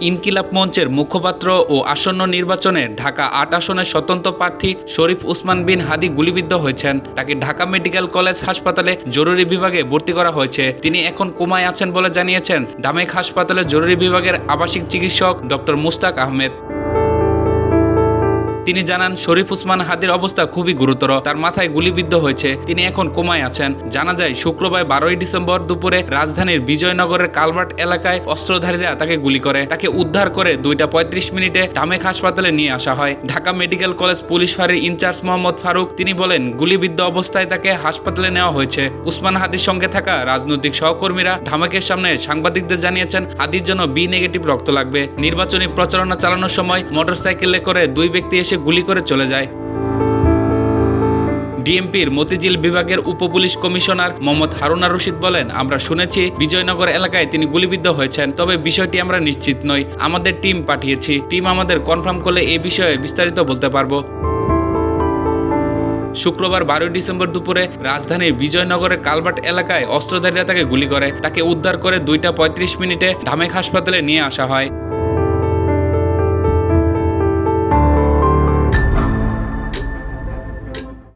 ইনকিলাব মঞ্চের মুখপাত্র ও আসন্ন নির্বাচনে ঢাকা আট আসনের স্বতন্ত্র প্রার্থী শরীফ উসমান বিন হাদি গুলিবিদ্ধ হয়েছেন। তাকে ঢাকা মেডিকেল কলেজ হাসপাতালে জরুরি বিভাগে ভর্তি করা হয়েছে। তিনি এখন কোমায় আছেন বলে জানিয়েছেন। ঢামেক হাসপাতালে জরুরি বিভাগের আবাসিক চিকিৎসক ডক্টর মুস্তাক আহমেদ। তিনি জানান, শরীফ উসমান হাদির অবস্থা খুবই গুরুতর। তার মাথায় গুলিবিদ্ধ হয়েছে। তিনি এখন কোমায় আছেন। জানা যায়, শুক্রবার বারোই ডিসেম্বর দুপুরে রাজধানীর বিজয়নগরের কালভার্ট এলাকায় অস্ত্রধারীরা তাকে গুলি করে। তাকে উদ্ধার করে দুইটা পঁয়ত্রিশ মিনিটে ঢামেক হাসপাতালে নিয়ে আসা হয়। ঢাকা মেডিকেল কলেজ পুলিশ ফাঁড়ির ইনচার্জ মোহাম্মদ ফারুক, তিনি বলেন, গুলিবিদ্ধ অবস্থায় তাকে হাসপাতালে নেওয়া হয়েছে। উসমান হাদির সঙ্গে থাকা রাজনৈতিক সহকর্মীরা ঢামেকের সামনে সাংবাদিকদের জানিয়েছেন, হাদির জন্য বি নেগেটিভ রক্ত লাগবে। নির্বাচনী প্রচারণা চালানোর সময় মোটরসাইকেলে করে দুই ব্যক্তি এসে গুলি করে চলে যায়। ডিএমপির মতিঝিল বিভাগের উপপুলিশ কমিশনার মোহাম্মদ হারুনা রশিদ বলেন, আমরা শুনেছি বিজয়নগর এলাকায় তিনি গুলিবিদ্ধ হয়েছেন, তবে বিষয়টি আমরা নিশ্চিত নই। আমাদের টিম পাঠিয়েছি। টিম আমাদের কনফার্ম করলে এই বিষয়ে বিস্তারিত বলতে পারব। শুক্রবার বারোই ডিসেম্বর দুপুরে রাজধানীর বিজয়নগরের কালভার্ট এলাকায় অস্ত্রধারীরা তাকে গুলি করে। তাকে উদ্ধার করে দুইটা পঁয়ত্রিশ মিনিটে ধামেক হাসপাতালে নিয়ে আসা হয়।